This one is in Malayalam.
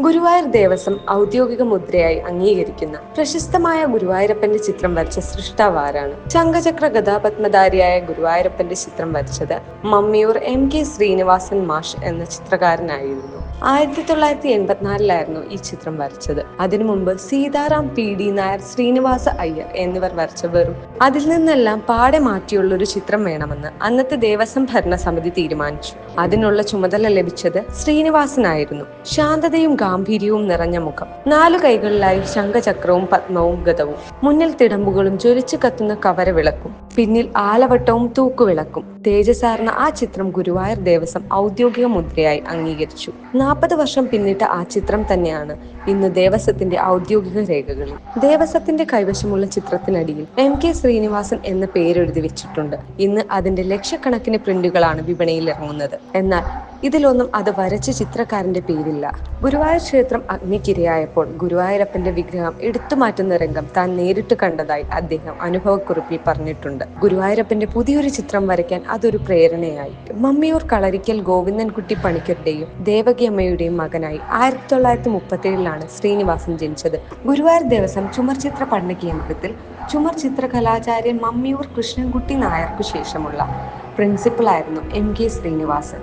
ഗുരുവായൂർ ദേവസ്വം ഔദ്യോഗിക മുദ്രയായി അംഗീകരിക്കുന്ന പ്രശസ്തമായ ഗുരുവായൂരപ്പന്റെ ചിത്രം വരച്ച സൃഷ്ടാവ് ആരാണ്? ശംഖചക്ര ഗതാപത്മധാരിയായ ഗുരുവായൂരപ്പന്റെ ചിത്രം വരച്ചത് മമ്മിയൂർ എം കെ ശ്രീനിവാസൻ മാഷ് എന്ന ചിത്രകാരനായിരുന്നു. ആയിരത്തി തൊള്ളായിരത്തി എൺപത്തിനാലിലായിരുന്നു ഈ ചിത്രം വരച്ചത്. അതിനു മുമ്പ് സീതാറാം പി. ഡി. നായർ ശ്രീനിവാസ അയ്യർ എന്നിവർ വരച്ച വെറും അതിൽ നിന്നെല്ലാം പാടെ മാറ്റിയുള്ള ഒരു ചിത്രം വേണമെന്ന് അന്നത്തെ ദേവസ്വം ഭരണ സമിതി തീരുമാനിച്ചു. അതിനുള്ള ചുമതല ലഭിച്ചത് ശ്രീനിവാസനായിരുന്നു. ശാന്തതയും ഗാംഭീര്യവും നിറഞ്ഞ മുഖം. നാലു കൈകളിലായി ശംഖചക്രവും പത്മവും ഗതവും മുന്നിൽ തിടമ്പുകളും ജ്വലിച്ചു കത്തുന്ന കവര വിളക്കും. പിന്നിൽ ആലവട്ടവും തൂക്കുവിളക്കും. തേജസാർന്ന ആ ചിത്രം ഗുരുവായൂർ ദേവസ്വം ഔദ്യോഗിക മുദ്രയായി അംഗീകരിച്ചു. നാൽപ്പത് വർഷം പിന്നിട്ട ആ ചിത്രം തന്നെയാണ് ഇന്ന് ദേവസ്വത്തിന്റെ ഔദ്യോഗിക രേഖകളിൽ. ദേവസ്വത്തിന്റെ കൈവശമുള്ള ചിത്രത്തിനടിയിൽ എം കെ ശ്രീനിവാസൻ എന്ന പേരെഴുതി വെച്ചിട്ടുണ്ട്. ഇന്ന് അതിന്റെ ലക്ഷക്കണക്കിന് പ്രിന്റുകളാണ് വിപണിയിൽ ഇറങ്ങുന്നത്. എന്നാൽ ഇതിലൊന്നും അത് വരച്ച ചിത്രക്കാരന്റെ പേരില്ല. ഗുരുവായൂർ ക്ഷേത്രം അഗ്നിക്കിരയായപ്പോൾ ഗുരുവായൂരപ്പന്റെ വിഗ്രഹം എടുത്തു മാറ്റുന്ന രംഗം താൻ നേരിട്ട് കണ്ടതായി അദ്ദേഹം അനുഭവക്കുറിപ്പിൽ പറഞ്ഞിട്ടുണ്ട്. ഗുരുവായൂരപ്പന്റെ പുതിയൊരു ചിത്രം വരയ്ക്കാൻ അതൊരു പ്രേരണയായി. മമ്മിയൂർ കളരിക്കൽ ഗോവിന്ദൻകുട്ടി പണിക്കരുടെയും ദേവകിയമ്മയുടെയും മകനായി ആയിരത്തി തൊള്ളായിരത്തി മുപ്പത്തി ഏഴിലാണ് ശ്രീനിവാസൻ ജനിച്ചത്. ഗുരുവായൂർ ദേവസ്വം ചുമർ ചിത്ര പഠന കേന്ദ്രത്തിൽ ചുമർ ചിത്ര കലാചാര്യൻ മമ്മിയൂർ കൃഷ്ണൻകുട്ടി നായർക്കു ശേഷമുള്ള പ്രിൻസിപ്പളായിരുന്നു എം കെ ശ്രീനിവാസൻ.